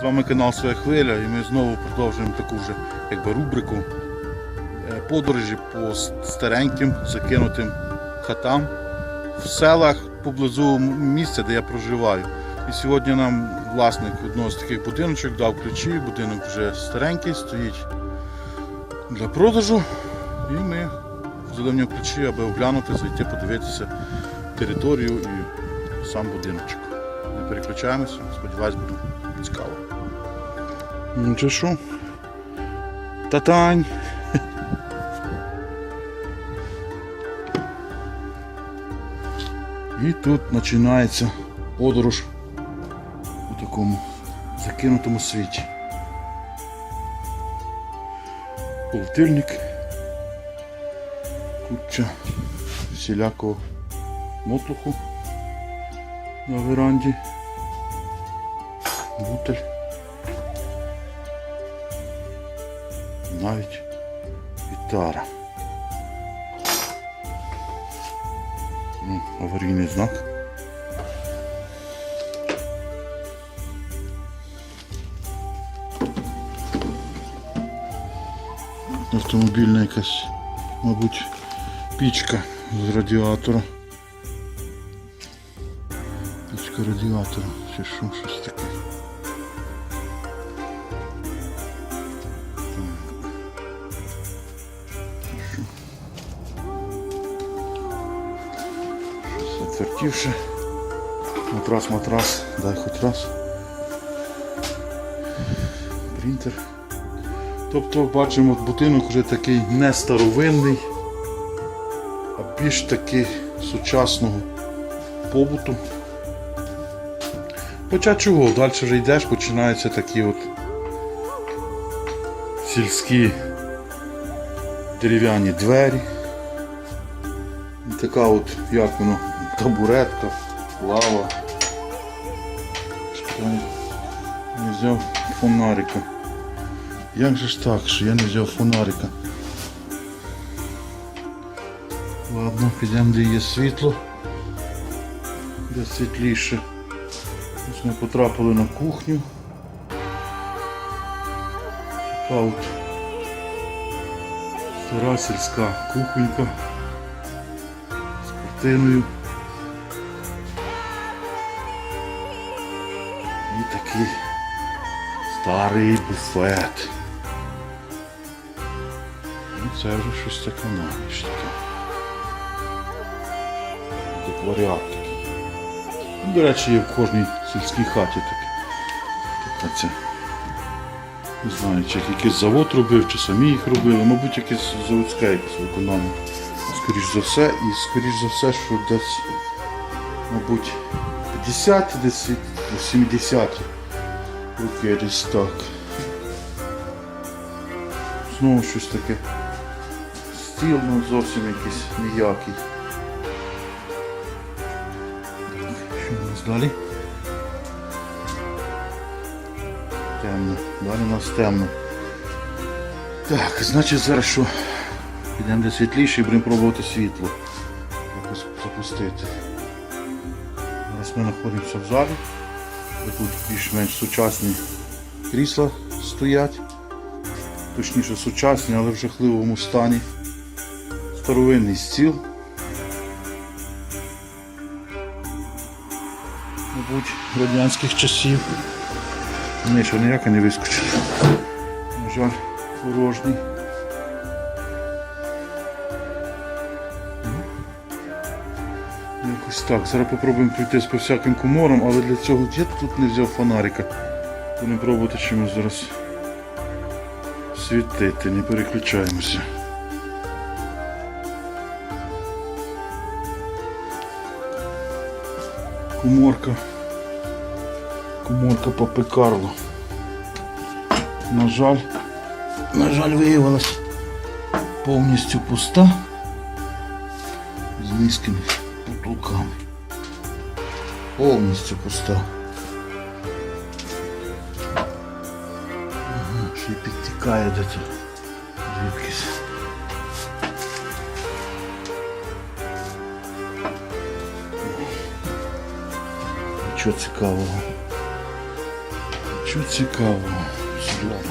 З вами канал Своя Хвиля і ми знову продовжуємо таку вже якби рубрику е, подорожі по стареньким закинутим хатам в селах поблизу місця, де я проживаю. І сьогодні нам власник одного з таких будиночок дав ключі, будинок вже старенький, стоїть для продажу. І ми взяли в нього ключі, аби оглянути, зайти, подивитися територію і сам будиночок. Не переключаємося, сподіваюсь, буде цікаво. Ну чи що? Татань! І тут починається подорож у такому закинутому світі. Полтильник, куча всілякого мотлуху на веранді, бутель. Навіть гітара. Аварійний знак. Автомобільна якась, мабуть, пічка з радіатора. Пічка радіатора, чи що, щось таке. Щось Матрас, матрас, дай хоч раз. Принтер. Тобто бачимо, будинок вже такий не старовинний, а більш такий сучасного побуту. Хоча чого, далі вже йдеш, починаються такі от сільські дерев'яні двері. І така от, як воно, табуретка, лава. Не взяв фонарика. Як же ж так, що я не взяв фонарика? Ладно, підемо, де є світло, де світліше. Ось ми потрапили на кухню. Така стара сільська кухонька з картиною. І такий старий буфет. Ну, це вже щось таке навіж таке. Декваріат такий. Ну, До речі, є в кожній сільській хаті таке. Така ця. Не знаю, чи якийсь завод робив, чи самі їх робили, мабуть, якесь заводське якесь виконання. Скоріш за все, і скоріш за все, що десь, мабуть, 50 десь 70 роки десь так. Знову щось таке. Стіл ну, зовсім якийсь ніякий. Що у нас далі? Темно. Далі у нас темно. Так, значить зараз що? Підемо де світліше і будемо пробувати світло. Якось запустити. Зараз ми знаходимося в залі. Тут більш-менш сучасні крісла стоять. Точніше сучасні, але в жахливому стані. Старовинний стіл. Мабуть, радянських часів. Ні, що ніяка не вискочила. На жаль, порожній. Так. Зараз попробуємо пройтись по всяким коморам, але для цього я тут не взяв фонарика. Будемо пробувати чимось зараз світити, не переключаємося. Коморка. Коморка Папи Карло. На жаль, на жаль, виявилась повністю пуста з низькими потолками. Повністю пуста. Ага, ще й підтікає до цього. Звідкись. Нічого цікавого. Що цікаво, селянок.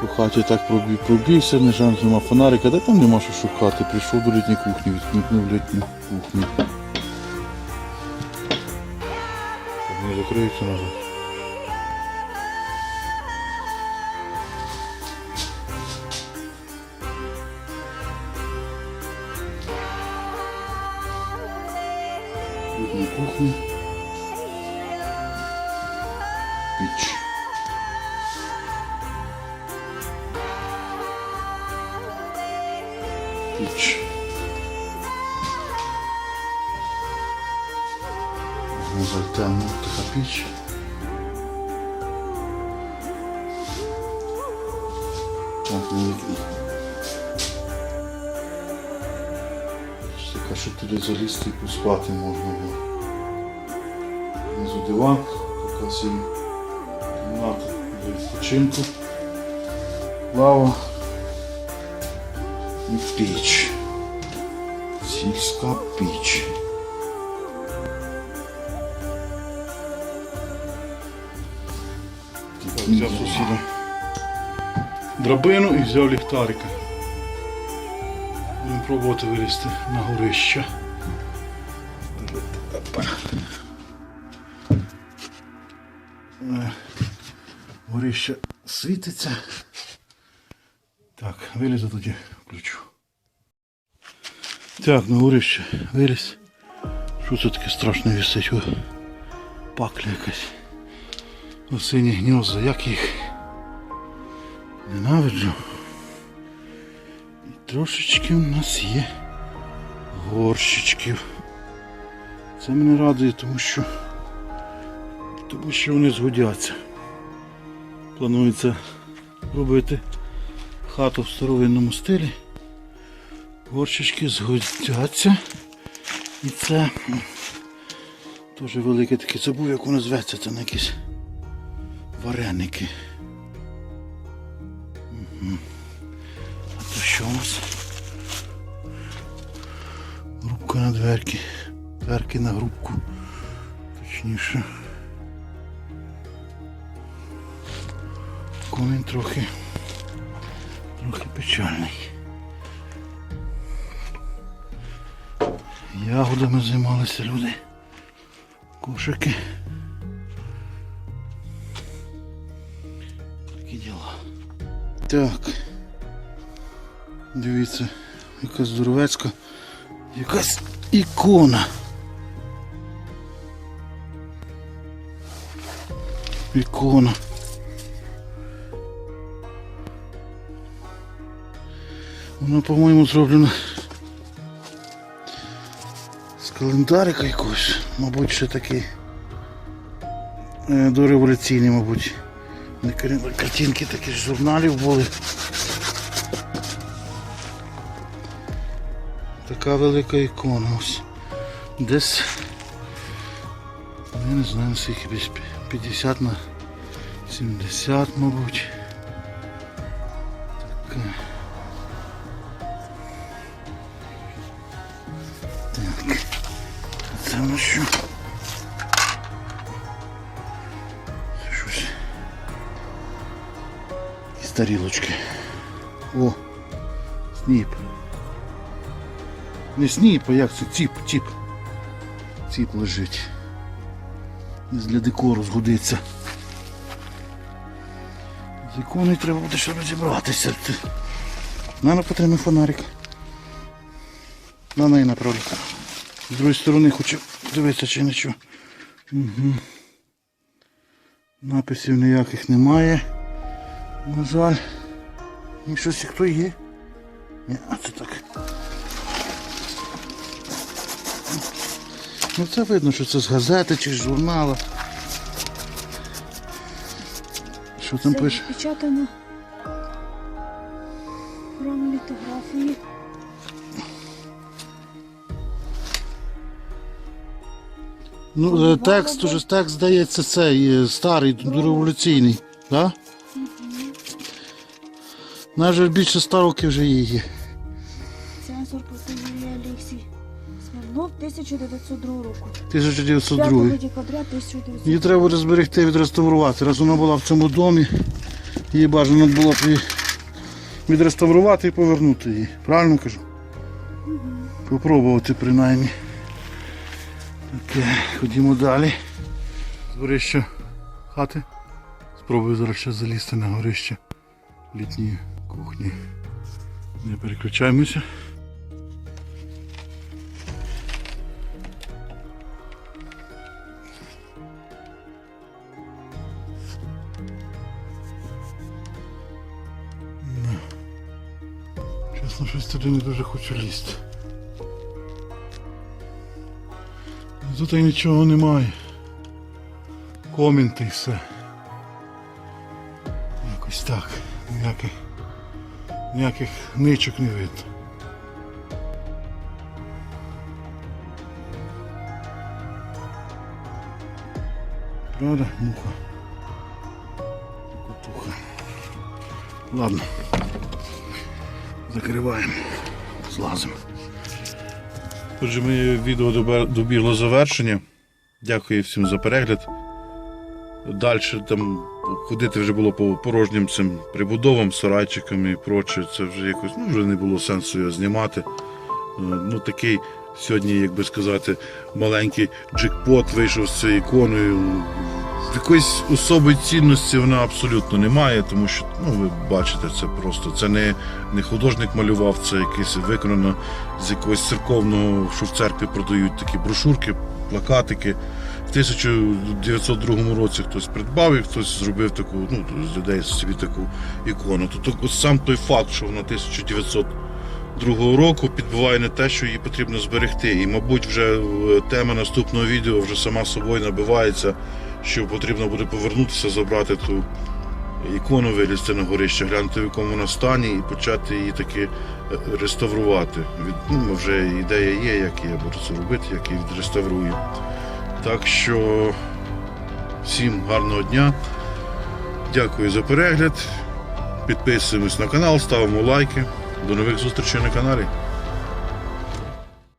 По хаті так пробіг, пробігся, не жаль, нема фонарика, де там нема що шукати. Прийшов до літньої кухні, відкнув літню кухню. Не закриється назад. Літня кухня. Піч. Піч. Так, на вікні. Така, щоб туди залізти і поспати можна було. Внизу диван, така собі кімната для відпочинку. Лава і піч. Сільська піч. Взяв сусіда драбину і взяв ліхтарика. Будемо пробувати вилізти на горище. Е, Горище світиться. Так, вилізу тоді включу. Так, на горище виліз. Що це таке страшне висить? Пакля якась. Осині гнізда, як їх ненавиджу. І трошечки в нас є горщичків. Це мене радує, тому що тому що вони згодяться. Планується робити хату в старовинному стилі. Горщички згодяться. І це теж велике таке забув, як воно зветься, це на якісь вареники. А то що у нас? Грубка на дверки. Дверки на грубку. Точніше. Комін трохи. Трохи печальний. Ягодами займалися люди. Кошики. Такі діла. Так. Дивіться, якась здоровецька, якась ікона. Ікона. Вона, по-моєму, зроблена з календарика якогось, мабуть, ще такий е, дореволюційний, мабуть. Картинки такі ж журналів були. Така велика ікона ось. Десь, я не знаю, скільки десь 50 на 70, мабуть. Така. Так. Це на що? Тарілочки. О! Сніп. Не сніп, а як це? Ціп, ціп. Ціп лежить. Десь Для декору згодиться. З треба буде ще розібратися. Наверно, потрібен фонарик. На неї направлю. З другої сторони хочу дивитися чи нічого. Угу. Написів ніяких немає. На жаль. І щось хто є. Ні, а це так. Ну це видно, що це з газети чи з журнала. Що там Це пише? відпечатано from літографії. Ну, е, текст уже текст здається цей е, старий, дореволюційний, так? На жаль, більше 100 років вже її є. Цензор Юрій Олексій Смірнов, 1902 року. 1902. 5 декабря 1902 Її треба буде зберегти, відреставрувати. Раз вона була в цьому домі, її бажано було б відреставрувати і повернути її. Правильно кажу? Попробувати принаймні. Таке, ходімо далі. З горища хати. Спробую зараз ще залізти на горище літньої кухні. Не переключаємося. Чесно, щось туди не дуже хочу лізти. Тут і нічого немає. Комін та й все. Ніяких ничок не видно. Правда, муха? Кутуха. Ладно. Закриваємо. Злазимо. Отже, моє відео добігло завершення. Дякую всім за перегляд. Далі там ходити вже було по порожнім цим прибудовам, сарайчикам і проче. Це вже якось ну, вже не було сенсу його знімати. Е, Ну такий сьогодні, як би сказати, маленький джекпот вийшов з цією іконою. Якоїсь особої цінності вона абсолютно не має, тому що ну, ви бачите, це просто це не, не художник малював, це якесь виконано з якогось церковного, що в церкві продають такі брошурки, плакатики. В 1902 році хтось придбав і хтось зробив таку, ну, з людей собі таку ікону. Тобто сам той факт, що вона 1902 року підбиває не те, що її потрібно зберегти. І, мабуть, вже е, тема наступного відео вже сама собою набивається, що потрібно буде повернутися, забрати ту ікону, вилізти на горище, глянути в якому вона стані і почати її таки е, реставрувати. Від, ну, вже ідея є, як я буду це робити, як її відреставрую. Так що всім гарного дня. Дякую за перегляд. Підписуємось на канал, ставимо лайки. До нових зустрічей на каналі.